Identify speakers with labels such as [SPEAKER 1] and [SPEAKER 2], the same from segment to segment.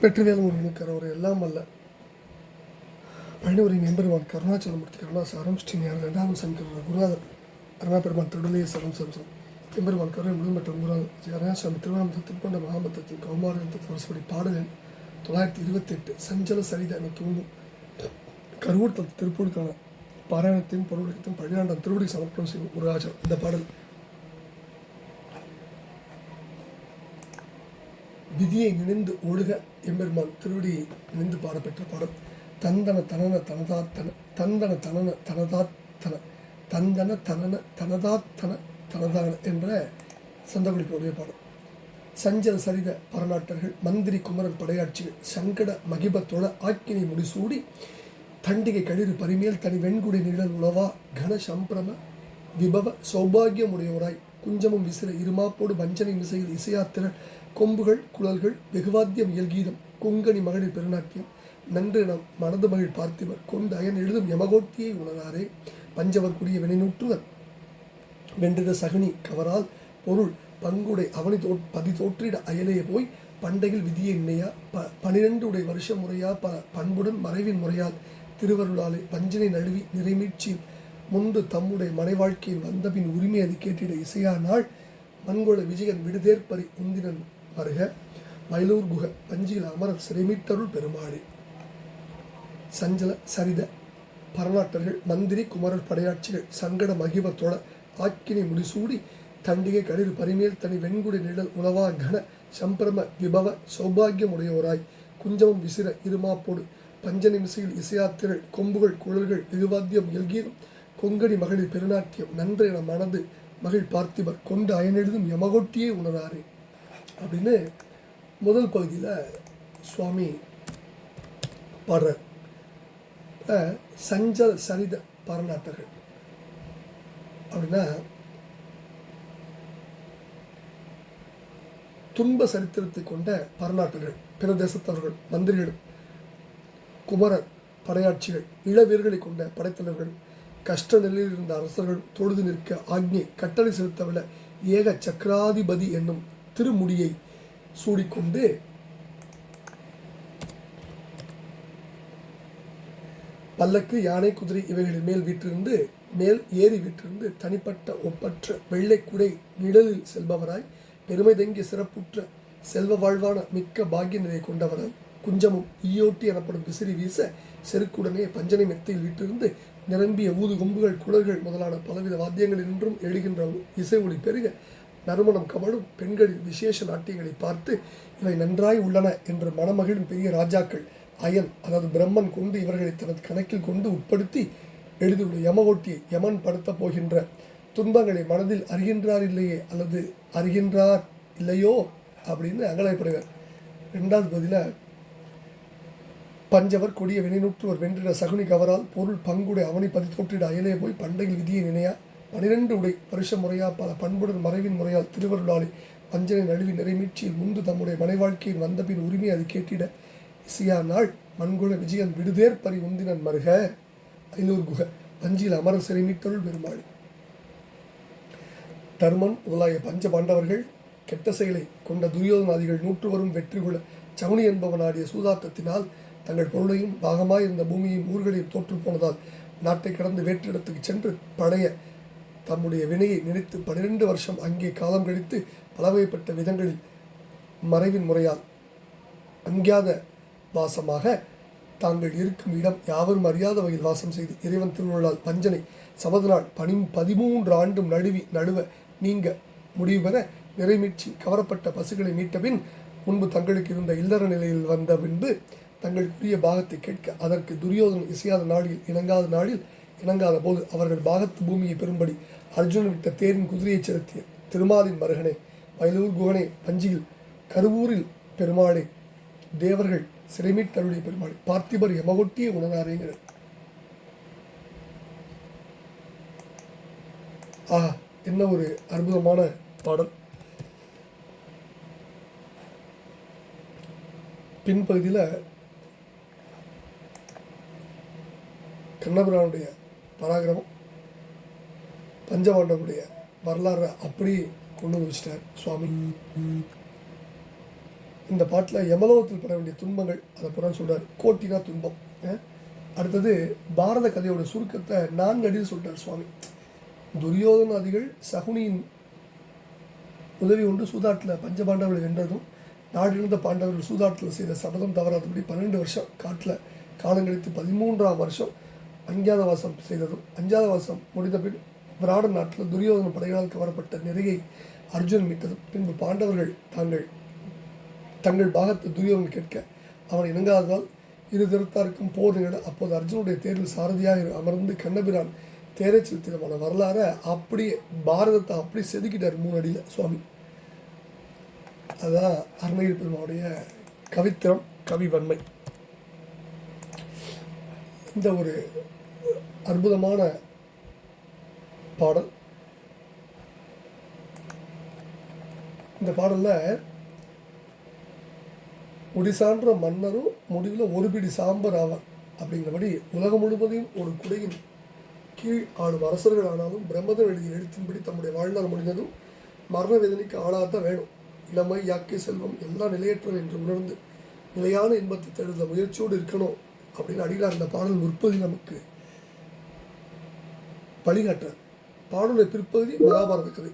[SPEAKER 1] வெற்றிவேல் முருகனுக்கு அவர் எல்லாம் அல்ல. பழனிவரின் எம்பெருமான் கருணாச்சலமூர்த்தி கருணாசாரம் ஸ்ரீனியார் ரெண்டாவது சங்கர் குருநாதர் அருணா பெருமான் திருடலையே சரம் சம்சம் எம்பெருமான் கருணை முழுமற்ற குருநாதர் ஸ்ரீ அருணாசாமி திருவண்ணாமலை திருப்பண்ட மகாபத்தத்தின் கௌமாரத்தின் வருஷப்படி பாடலின் தொள்ளாயிரத்தி இருபத்தெட்டு சஞ்சல சரித என தூங்கும் கருவூர் தத்து திருப்பூருக்கான பாராயணத்தையும் பொருளுக்கும் பழியாண்டம் திருவடி சமர்ப்பணம் செய்யும் குருராஜர் இந்த பாடல் விதியை நினைந்து ஒழுக எம்பெருமான். திருவடியை நினைந்து பாடப்பெற்ற பாடல். தந்தன தனன தனதாத்தன தந்தன தனன தனதாத்தன தந்தன தனன தனதாத்தன தனதான என்ற சந்தகுடிப்புடைய பாடல். சஞ்சல சரித பரநாட்டர்கள் மந்திரி குமரன் படையாட்சிகள் சங்கட மகிபத்தோட ஆக்கினை முடிசூடி தண்டிகை கழிறு பரிமேல் தனி வெண்குடி நிழல் உளவா கன சம்பிரம விபவ சௌபாகியமுடையவராய் குஞ்சமும் விசிற இருமாப்போடு வஞ்சனை மிசையில் இசையாத்திரள் கொம்புகள் குழல்கள் வெகுவாத்தியம் இயல்கீதம் கொங்கணி மகளிர் பெருநாட்டியம். நன்று நம் மனது மகிழ் பார்த்திவர் கொண்டு அயன் எழுதும் யமகோட்டியை உணராரே. பஞ்சவர் கூடிய வினைநூற்றுவர் வென்றிட சகுனி கவரால் பொருள் பங்குடை அவனை தோ பதி தோற்றிட அயலே போய் பண்டையில் விதியை இன்னையா ப பனிரெண்டு உடை வருஷ முறையா ப பண்புடன் மறைவின் முறையால் திருவருளாலே பஞ்சனை நழுவி நிறைமீட்சி முன்பு தம்முடைய மனை வாழ்க்கையில் வந்தபின் உரிமை அது கேட்டிட இசையா நாள் மண்கொள விஜயன் விடுதேற்பரி உந்தினன் வருக மயிலூர் குக பஞ்சியில் அமரர் சிறைமீட்டருள் பெருமாடி சஞ்சல சரித பரநாட்டர்கள் மந்திரி குமரர் படையாட்சிகள் சங்கட மகிவத்தோட ஆக்கினை முடிசூடி தண்டிகை கடிர் பரிமேல் தனி வெண்குடி நிழல் உணவா கன சம்பிரம விபவ சௌபாகியமுடையோராய். குஞ்சமும் விசிற இருமாப்போடு பஞ்ச நிமிசையில் இசையாத்திரள் கொம்புகள் குழல்கள் வெகுவாத்தியம் எல்கீரும் கொங்கணி மகளிர் பெருநாட்டியம் நன்றென என மனது மகிழ் பார்த்திபர் கொண்டு அயனெழுதும் யமகொட்டியே உணராரே அப்படின்னு முதல் பகுதியில் சுவாமி பாடுறார். அஹ் சஞ்சல சரித பாரநாட்டர்கள். அப்படின்னா துன்ப சரித்திரத்தை கொண்ட பரநாட்டர்கள் பிற தேசத்தவர்கள் மந்திரிகள் குமரர் படையாட்சிகள் இளவீர்களை கொண்ட படைத்தலைவர்கள் கஷ்ட நிலையில் இருந்த அரசர்கள் தொழுது நிற்க ஆக்ஞை கட்டளை செலுத்தவிட ஏக சக்கராதிபதி என்னும் திருமுடியை சூடிக்கொண்டு பல்லக்கு யானை குதிரை இவைகளின் மேல் வீற்றிருந்து மேல் ஏறி வீற்றிருந்து தனிப்பட்ட ஒப்பற்ற வெள்ளை குடை நிழலில் செல்பவராய் பெருமை தங்கிய சிறப்புற்ற செல்வ வாழ்வான மிக்க பாக்கிய நிலை கொண்டவராய் குஞ்சமும் ஈயோட்டி எனப்படும் விசிறி வீச செருக்குடனே பஞ்சனை மெத்தையில் வீற்றிருந்து நிரம்பிய ஊது கொம்புகள் குடல்கள் முதலான பலவித வாத்தியங்களினின்றும் எழுகின்ற இசை ஒளி பெருக நறுமணம் கமழும் பெண்களின் விசேஷ நாட்டியங்களை பார்த்து இவை நன்றாய் உள்ளன என்று மனமகிழும் பெரிய ராஜாக்கள் அயன் அதாவது பிரம்மன் கொண்டு இவர்களை தனது கணக்கில் கொண்டு உட்படுத்தி எழுதியுள்ள யமகோட்டியை யமன் படுத்தப் போகின்ற துன்பங்களை மனதில் அறிகின்றார் இல்லையே அல்லது அறிகின்றார் இல்லையோ அப்படின்னு அகலைப்படுவர். ரெண்டாவது பதிலாக பஞ்சவர் கொடிய வினைநூற்றுவர் வென்றிட சகுனி கவரால் பொருள் பங்குடை அவனை பதி தோற்றிட அயலே போய் பண்டையில் விதியை நினையா? பனிரெண்டு உடை வருஷ முறையா பல பண்புடன் மறைவின் முறையால் திருவருளாளி பஞ்சனை நழுவி நிறைமீட்சியில் முந்து தம்முடைய மனைவாழ்க்கையில் வந்தபின் உரிமை அது கேட்டிட. இசையா நாள் மண்குல விஜயன் விடுதேர் பறி உந்தினன் மருக. ஐநூறு குக பஞ்சியில் அமர சிறைமீட்டருள் பெருமாள். தர்மன் முதலாய பஞ்ச பாண்டவர்கள் கெட்ட செயலை கொண்ட துரியோதனாதிகள் நூற்றுவரும் வெற்றி கொள்ள சவுனி என்பவன் ஆடிய சூதாட்டத்தினால் தங்கள் பொருளையும் பாகமாய் இருந்த பூமியையும் ஊர்களையும் தோற்று போனதால் நாட்டை கடந்து வேற்றிடத்துக்கு சென்று படைய தம்முடைய வினையை நினைத்து பனிரெண்டு வருஷம் அங்கே காலம் கழித்து பலவகைப்பட்ட விதங்களில் மறைவின் முறையால் அங்கியாத வாசமாக தாங்கள் இருக்கும் இடம் யாவரும் அறியாத வகையில் வாசம் செய்து இறைவன் திருவிழால் பஞ்சனை சபத நாள் பனி பதிமூன்று ஆண்டும் நழுவி நழுவ நீங்க முடிவு பெற நிறைமீட்சி கவரப்பட்ட பசுகளை மீட்ட பின் முன்பு தங்களுக்கு இருந்த இல்லற நிலையில் வந்த பின்பு தங்களுக்குரிய பாகத்தை கேட்க அதற்கு துரியோதனன் இசையாத நாளில் இணங்காத நாளில் இணங்காத போது அவர்கள் பாகத்து பூமியை பெறும்படி அர்ஜுனன் விட்ட தேரின் குதிரையைச் செலுத்திய திருமாலின் மருகனே வயலூர் குகனே பஞ்சியில் கருவூரில் பெருமாளே தேவர்கள் சிறைமீட்டருடைய பெருமாளே பார்த்திபர் எமகொட்டிய உணராரேங்கிற ஆஹா என்ன ஒரு அற்புதமான பாடல். பின்பகுதியில் கண்ணபிரானுடைய பராக்கிரமம் பஞ்சபாண்டவனுடைய வரலாறு அப்படியே கொண்டு வந்து வச்சிட்டார் சுவாமி. இந்த பாட்டில் யமலோகத்தில் பட வேண்டிய துன்பங்கள் அதை புறம் சொல்கிறார் கோட்டினா துன்பம் அடுத்தது பாரத கதையோட சுருக்கத்தை நான் அடியில் சொல்லிட்டார் சுவாமி துரியோதனாதிகள் சகுனியின் உதவி ஒன்று சூதாட்டில் பஞ்சபாண்டவர்கள் வென்றதும் நாடிழந்த பாண்டவர்கள் சூதாட்டில் செய்த சபதம் தவறாதபடி பன்னெண்டு வருஷம் காட்டில் காலங்கழித்து பதிமூன்றாம் வருஷம் அஞ்சாத வாசம் செய்ததும் அஞ்ஞாதவாசம் முடிந்த பின் விராட நாட்டில் துரியோதன படைகளால் கவரப்பட்ட நெறியை அர்ஜுன் மீட்டதும். பின்பு பாண்டவர்கள் தாங்கள் தங்கள் பாகத்தை துரியோதன் கேட்க அவன் இணங்காததால் இரு திருத்தாருக்கும் போர் நிகழ அப்போது அர்ஜுனுடைய தேர்வில் சாரதியாக அமர்ந்து கண்ணபிரான் தேரை செலுத்தினமான வரலாறை அப்படியே பாரதத்தை அப்படி செதுக்கிட்டார் மூணு அடியில் சுவாமி. அதான் அருணகிரி பெருமாவுடைய கவித்திரம் கவிவன்மை. இந்த ஒரு அற்புதமான பாடல். இந்த பாடலில் முடிசான்ற மன்னரும் முடிவில் ஒரு பிடி சாம்பர் ஆவார் அப்படிங்கிறபடி உலகம் முழுவதையும் ஒரு குடையின் கீழ் ஆளும் அரசர்கள் ஆனாலும் பிரம்மதன் எழுதிய எழுத்தின்படி தம்முடைய வாழ்நாள் முடிந்ததும் மரண வேதனைக்கு ஆளாதான் வேணும். இளமை யாக்கை செல்வம் எல்லாம் நிலையற்றவை என்று உணர்ந்து நிலையான இன்பத்தை தேடுதல் முயற்சியோடு இருக்கணும் அப்படின்னு அடிகளார் இந்த பாடல் உற்பத்தி நமக்கு வழிகாட்டுறார் பாடலுடைய பிற்பகுதி மகாபாரத கதை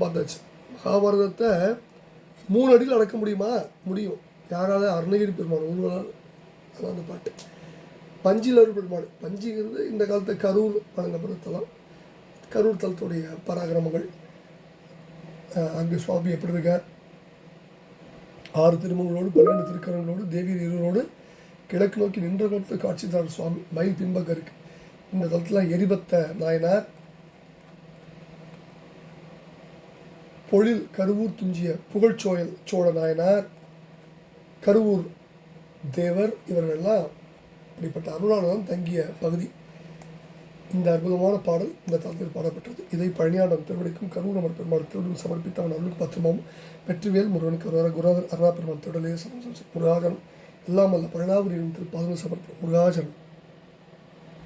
[SPEAKER 1] பார்த்தாச்சு. மகாபாரதத்தை மூணு அடியில் அடக்க முடியுமா? முடியும். யாரால? அருணகிரி பெருமாள். உங்களால் அதான் அந்த பாட்டு. பஞ்சிலர் பெருமாள். பஞ்சிங்கிறது இந்த காலத்து கரூர் வழங்கப்படுத்தலாம் கரூர் தலத்துடைய பராக்கிரமங்கள். அங்கு சுவாமி எப்படி இருக்கார் ஆறு திருமங்களோடு பன்னெண்டு திருக்கரங்களோடு தேவி இருவரோடு கிழக்கு நோக்கி நின்ற காலத்து காட்சி தர சுவாமி. மயில் பின்பக்கம் இருக்குது இந்த காலத்தில் எரிபத்த நாயனார் பொழில் கருவூர் துஞ்சிய புகழ்ச்சோயல் சோழ நாயனார் கருவூர் தேவர் இவர்களெல்லாம் இப்படிப்பட்ட அருளானதான் தங்கிய பகுதி. இந்த அற்புதமான பாடல் இந்த தளத்தில் பாடப்பட்டது இதை பழனியாண்டம் திருவடிக்கும் கருவூரமர் பெருமாள் திருவிடும் சமர்ப்பித்த அவன் அருளுக்கு பத்திரமும் வெற்றிவேல் முருகனுக்கு அருணா குருநாதர் அருணா பெருமான் திருடலே சமம் முருகாஜன். எல்லாம் அல்ல பழனாபுரியின் திருப்பாதம் சமர்ப்பம் முருகாஜன்.